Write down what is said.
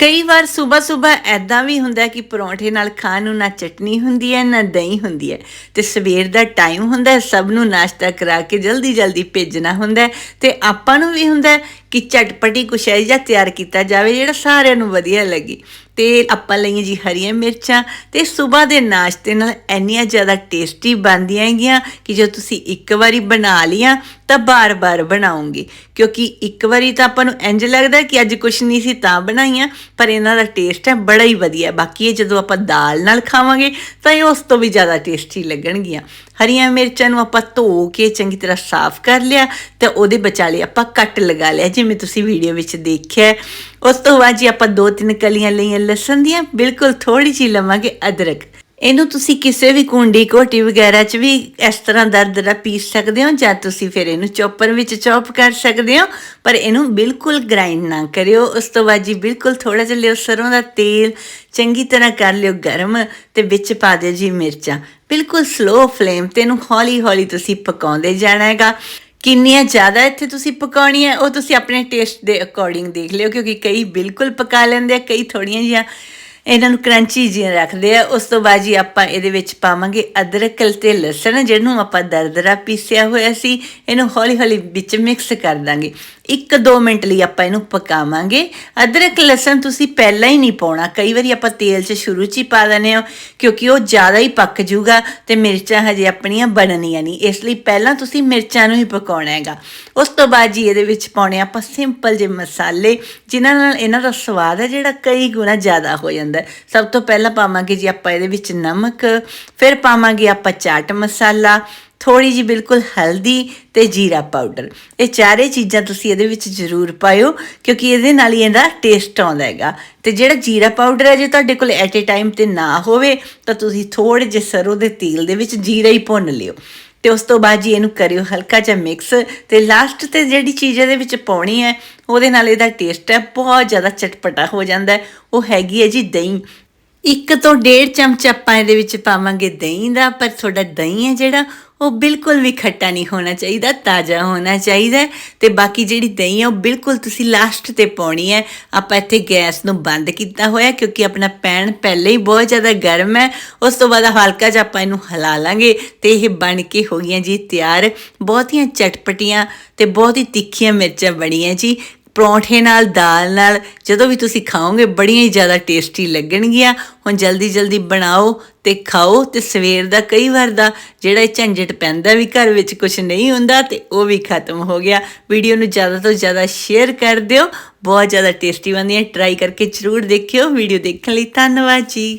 ਕਈ ਵਾਰ ਸਵੇਰ ਸਵੇਰ ਐਦਾਂ ਵੀ ਹੁੰਦਾ ਕਿ ਪਰੌਂਠੇ ਨਾਲ ਖਾਣ ਨੂੰ ਨਾ ਚਟਨੀ ਹੁੰਦੀ ਹੈ, ਨਾ ਦਹੀਂ ਹੁੰਦੀ ਹੈ ਤੇ ਸਵੇਰ ਦਾ ਟਾਈਮ ਹੁੰਦਾ ਸਭ ਨੂੰ ਨਾਸ਼ਤਾ ਕਰਾ ਕੇ ਜਲਦੀ ਜਲਦੀ ਭੇਜਣਾ ਹੁੰਦਾ ਹੈ ਤੇ ਆਪਾਂ ਨੂੰ ਵੀ ਹੁੰਦਾ ਕਿ ਚਟਪਟੀ ਕੁਛ ਹੈ ਜਾਂ ਤਿਆਰ ਕੀਤਾ ਜਾਵੇ ਜਿਹੜਾ ਸਾਰਿਆਂ ਨੂੰ ਵਧੀਆ ਲੱਗੇ। ਤੇ ਆਪਾਂ ਲਈਆਂ ਜੀ ਹਰੀਆਂ ਮਿਰਚਾਂ ਤੇ ਸਵੇਰ ਦੇ ਨਾਸ਼ਤੇ ਨਾਲ ਇੰਨੀਆਂ ਜ਼ਿਆਦਾ ਟੇਸਟੀ ਬਣਦੀਆਂ ਹੈਗੀਆਂ ਕਿ ਜੇ ਤੁਸੀਂ ਇੱਕ ਵਾਰੀ ਬਣਾ ਲੀਆਂ ਤਾਂ ਬਾਰ-ਬਾਰ ਬਣਾਉਂਗੇ ਕਿਉਂਕਿ ਇੱਕ ਵਾਰੀ ਤਾਂ ਆਪਾਂ ਨੂੰ ਇੰਜ ਲੱਗਦਾ ਕਿ ਅੱਜ ਕੁਛ ਨਹੀਂ ਸੀ ਤਾਂ ਬਣਾਈਆਂ, ਪਰ ਇਹਨਾਂ ਦਾ ਟੇਸਟ ਹੈ ਬੜਾ ਹੀ ਵਧੀਆ। ਬਾਕੀ ਇਹ ਜਦੋਂ ਆਪਾਂ ਦਾਲ ਨਾਲ ਖਾਵਾਂਗੇ ਤਾਂ ਇਹ ਉਸ ਤੋਂ ਵੀ ਜ਼ਿਆਦਾ ਟੇਸਟੀ ਲੱਗਣਗੀਆਂ। ਹਰੀਆਂ ਮਿਰਚਾਂ ਨੂੰ ਆਪਾਂ ਧੋ ਕੇ ਚੰਗੀ ਤਰ੍ਹਾਂ ਸਾਫ਼ ਕਰ ਲਿਆ ਤੇ ਉਹਦੇ ਵਿਚਾਲੇ ਆਪਾਂ ਕੱਟ ਲਗਾ ਲਿਆ, ਜਿਵੇਂ ਤੁਸੀਂ ਵੀਡੀਓ ਵਿੱਚ ਦੇਖਿਆ ਉਸ ਤੋਂ ਬਾਅਦ ਜੀ ਆਪਾਂ ਦੋ ਤਿੰਨ ਕਲੀਆਂ ਲਈਆਂ ਲਸਣ ਦੀਆਂ, ਬਿਲਕੁਲ ਥੋੜੀ ਜਿਹੀ ਲਵਾਂਗੇ ਅਦਰਕ। ਇਹਨੂੰ ਤੁਸੀਂ ਕਿਸੇ ਵੀ ਕੁੰਡੀ, ਘੋਟੀ ਵਗੈਰਾ 'ਚ ਵੀ ਇਸ ਤਰ੍ਹਾਂ ਦਰਦਰਾ ਪੀਸ ਸਕਦੇ ਹੋ ਜਾਂ ਤੁਸੀਂ ਫਿਰ ਇਹਨੂੰ ਚੌਪਰ ਵਿੱਚ ਚੌਪ ਕਰ ਸਕਦੇ ਹੋ, ਪਰ ਇਹਨੂੰ ਬਿਲਕੁਲ ਗ੍ਰਾਈਂਡ ਨਾ ਕਰਿਓ। ਉਸ ਤੋਂ ਬਾਅਦ ਜੀ ਬਿਲਕੁਲ ਥੋੜਾ ਜਿਹਾ ਲਿਓ ਸਰੋਂ ਦਾ ਤੇਲ ਚੰਗੀ ਤਰ੍ਹਾਂ ਕਰ ਲਿਓ ਗਰਮ ਤੇ ਵਿੱਚ ਪਾ ਦਿਓ ਜੀ ਮਿਰਚਾਂ। ਬਿਲਕੁਲ ਸਲੋ ਫਲੇਮ ਤੇ ਇਹਨੂੰ ਹੌਲੀ ਹੌਲੀ ਤੁਸੀਂ ਪਕਾਉਂਦੇ ਜਾਣਾ ਹੈਗਾ ਕਿੰਨੀਆਂ ਜ਼ਿਆਦਾ ਇੱਥੇ ਤੁਸੀਂ ਪਕਾਉਣੀ ਹੈ ਉਹ ਤੁਸੀਂ ਆਪਣੇ ਟੇਸਟ ਦੇ ਅਕੋਰਡਿੰਗ ਦੇਖ ਲਿਓ, ਕਿਉਂਕਿ ਕਈ ਬਿਲਕੁਲ ਪਕਾ ਲੈਂਦੇ ਆ, ਕਈ ਥੋੜੀਆਂ ਜਿਹੀਆਂ ਇਹਨਾਂ ਨੂੰ ਕਰੰਚੀ ਜਿਹਾ ਰੱਖਦੇ ਆ। ਉਸ ਤੋਂ ਬਾਅਦ ਜੀ ਆਪਾਂ ਇਹਦੇ ਵਿੱਚ ਪਾਵਾਂਗੇ ਅਦਰਕ ਤੇ ਲਸਣ, ਜਿਹਨੂੰ ਆਪਾਂ ਦਰਦਰਾ ਪੀਸਿਆ ਹੋਇਆ ਸੀ। ਇਹਨੂੰ ਹੌਲੀ ਹੌਲੀ ਵਿੱਚ ਮਿਕਸ ਕਰ ਦਾਂਗੇ। 1-2 ਮਿੰਟ ਲਈ ਆਪਾਂ ਇਹਨੂੰ ਪਕਾਵਾਂਗੇ। ਅਦਰਕ, ਲਸਣ ਤੁਸੀਂ ਪਹਿਲਾਂ ਹੀ ਨਹੀਂ ਪਾਉਣਾ। ਕਈ ਵਾਰੀ ਆਪਾਂ ਤੇਲ 'ਚ ਸ਼ੁਰੂ 'ਚ ਹੀ ਪਾ ਦਿੰਦੇ ਹਾਂ, ਕਿਉਂਕਿ ਉਹ ਜ਼ਿਆਦਾ ਹੀ ਪੱਕ ਜਾਊਗਾ ਤੇ ਮਿਰਚਾਂ ਹਜੇ ਆਪਣੀਆਂ ਬਣਨੀਆਂ ਨਹੀਂ। ਇਸ ਲਈ ਪਹਿਲਾਂ ਤੁਸੀਂ ਮਿਰਚਾਂ ਨੂੰ ਹੀ ਪਕਾਉਣਾ ਹੈਗਾ। ਉਸ ਤੋਂ ਬਾਅਦ ਜੀ ਇਹਦੇ ਵਿੱਚ ਪਾਉਣੇ ਆਪਾਂ ਸਿੰਪਲ ਜਿਹੇ ਮਸਾਲੇ, ਜਿਨ੍ਹਾਂ ਨਾਲ ਇਹਨਾਂ ਦਾ ਸਵਾਦ ਹੈ ਜਿਹੜਾ ਕਈ ਗੁਣਾ ਜ਼ਿਆਦਾ ਹੋ ਜਾਂਦਾ ਹੈ। ਸਭ ਤੋਂ ਪਹਿਲਾਂ ਪਾਵਾਂਗੇ ਜੀ ਆਪਾਂ ਇਹਦੇ ਵਿੱਚ ਨਮਕ, ਫਿਰ ਪਾਵਾਂਗੇ ਆਪਾਂ ਚਾਟ ਮਸਾਲਾ ਥੋੜੀ ਜੀ ਬਿਲਕੁਲ ਹਲਦੀ ਤੇ ਜੀਰਾ ਪਾਊਡਰ। ਇਹ ਚਾਰੇ ਚੀਜ਼ਾਂ ਤੁਸੀਂ ਇਹਦੇ ਵਿੱਚ ਜ਼ਰੂਰ ਪਾਇਓ, ਕਿਉਂਕਿ ਇਹਦੇ ਨਾਲ ਹੀ ਇਹਦਾ ਟੇਸਟ ਆਉਂਦਾ ਹੈਗਾ। ਤੇ ਜਿਹੜਾ ਜੀਰਾ ਪਾਊਡਰ ਹੈ ਜੇ ਤੁਹਾਡੇ ਕੋਲ ਐਟ ਏ ਟਾਈਮ ਤੇ ਨਾ ਹੋਵੇ, ਤਾਂ ਤੁਸੀਂ ਥੋੜੇ ਜਿਹੇ ਸਰੋਂ ਦੇ ਤੇਲ ਦੇ ਵਿੱਚ ਜੀਰਾ ਹੀ ਭੁੰਨ ਲਿਓ। ਤੇ ਉਸ ਤੋਂ ਬਾਅਦ ਜੀ ਇਹਨੂੰ ਕਰਿਓ ਹਲਕਾ ਜਿਹਾ ਮਿਕਸ ਤੇ ਲਾਸਟ ਤੇ ਜਿਹੜੀ ਚੀਜ਼ ਇਹਦੇ ਵਿੱਚ ਪਾਉਣੀ ਹੈ, ਉਹਦੇ ਨਾਲ ਇਹਦਾ ਟੇਸਟ ਹੈ, ਬਹੁਤ ਜ਼ਿਆਦਾ ਚਟਪਟਾ ਹੋ ਜਾਂਦਾ ਹੈ। ਉਹ ਹੈਗੀ ਹੈ ਜੀ ਦਹੀਂ। ਇੱਕ ਤੋਂ ਡੇਢ ਚਮਚ ਆਪਾਂ ਇਹਦੇ ਵਿੱਚ ਪਾਵਾਂਗੇ ਦਹੀਂ ਦਾ, ਪਰ ਤੁਹਾਡਾ ਦਹੀਂ ਹੈ ਜਿਹੜਾ ਉਹ ਬਿਲਕੁਲ ਵੀ ਖੱਟਾ ਨਹੀਂ ਹੋਣਾ ਚਾਹੀਦਾ, ਤਾਜ਼ਾ ਹੋਣਾ ਚਾਹੀਦਾ ਹੈ। ਤੇ ਬਾਕੀ ਜਿਹੜੀ ਦਹੀਂ ਹੈ ਉਹ ਬਿਲਕੁਲ ਤੁਸੀਂ ਲਾਸਟ ਤੇ ਪਾਉਣੀ ਹੈ। ਆਪਾਂ ਇੱਥੇ ਗੈਸ ਨੂੰ ਬੰਦ ਕੀਤਾ ਹੋਇਆ ਕਿਉਂਕਿ ਆਪਣਾ ਪੈਨ ਪਹਿਲੇ ਹੀ ਬਹੁਤ ਜ਼ਿਆਦਾ ਗਰਮ ਹੈ। ਉਸ ਤੋਂ ਬਾਅਦ ਹਲਕਾ ਜਿਹਾ ਆਪਾਂ ਇਹਨੂੰ ਹਿਲਾ ਲਾਂਗੇ ਤੇ ਇਹ ਬਣ ਕੇ ਹੋ ਗਈਆਂ ਜੀ ਤਿਆਰ। ਬਹੁਤੀਆਂ ਚਟਪਟੀਆਂ ਤੇ ਬਹੁਤ ਹੀ ਤਿੱਖੀਆਂ ਮਿਰਚਾਂ ਬਣੀਆਂ ਜੀ। ਪਰੌਂਠੇ ਨਾਲ, ਦਾਲ ਨਾਲ, ਜਦੋਂ ਵੀ ਤੁਸੀਂ ਖਾਓਗੇ, ਬੜੀਆਂ ਹੀ ਜ਼ਿਆਦਾ ਟੇਸਟੀ ਲੱਗਣਗੀਆਂ। ਹੁਣ ਜਲਦੀ ਜਲਦੀ ਬਣਾਓ ਤੇ ਖਾਓ ਤੇ ਸਵੇਰ ਦਾ ਕਈ ਵਾਰ ਦਾ ਜਿਹੜਾ ਇਹ ਝੰਜਟ ਪੈਂਦਾ ਵੀ ਘਰ ਵਿੱਚ ਕੁਝ ਨਹੀਂ ਹੁੰਦਾ ਤੇ ਉਹ ਵੀ ਖਤਮ ਹੋ ਗਿਆ। ਵੀਡੀਓ ਨੂੰ ਜ਼ਿਆਦਾ ਤੋਂ ਜ਼ਿਆਦਾ ਸ਼ੇਅਰ ਕਰ ਦਿਓ। ਬਹੁਤ ਜ਼ਿਆਦਾ ਟੇਸਟੀ ਬਣਦੀਆਂ। ਟਰਾਈ ਕਰਕੇ ਜ਼ਰੂਰ ਦੇਖਿਓ। ਵੀਡੀਓ ਦੇਖਣ ਲਈ ਧੰਨਵਾਦ ਜੀ।